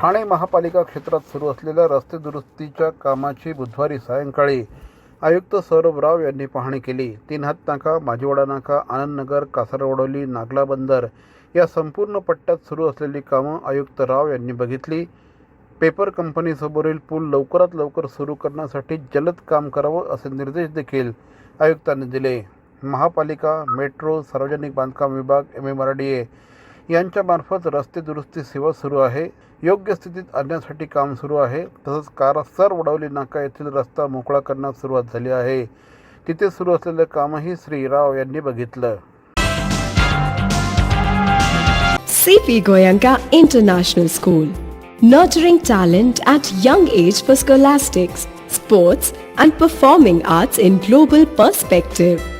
ठाणे महापालिका क्षेत्रात सुरू असलेल्या रस्ते दुरुस्तीच्या कामाची बुधवारी सायंकाळी आयुक्त सौरभ राव यांनी पाहणी केली. तीन हात नाका माजीवाडा नाका आनंदनगर कासारवडोली नागला बंदर या संपूर्ण पट्ट्यात सुरू असलेली कामं आयुक्त राव यांनी बघितली. पेपर कंपनीसमोरील पूल लवकरात लवकर सुरू करण्यासाठी जलद काम करावं असे निर्देश देखील आयुक्तांनी दिले. महापालिका मेट्रो सार्वजनिक बांधकाम विभाग M M R D A यांच्यामार्फत रस्ते दुरुस्ती सेवा सुरू आहे. योग्य स्थितीत आणण्यासाठी काम सुरू आहे. तसंच कारासर वडवली नाका येथील रस्ता मोकळा करण्यास सुरुवात झाली आहे. तिथे सुरू असलेलं कामही श्री राव यांनी बघितलं. CP Goenka international school nurturing talent at young age for scholastics sports and performing arts in global perspective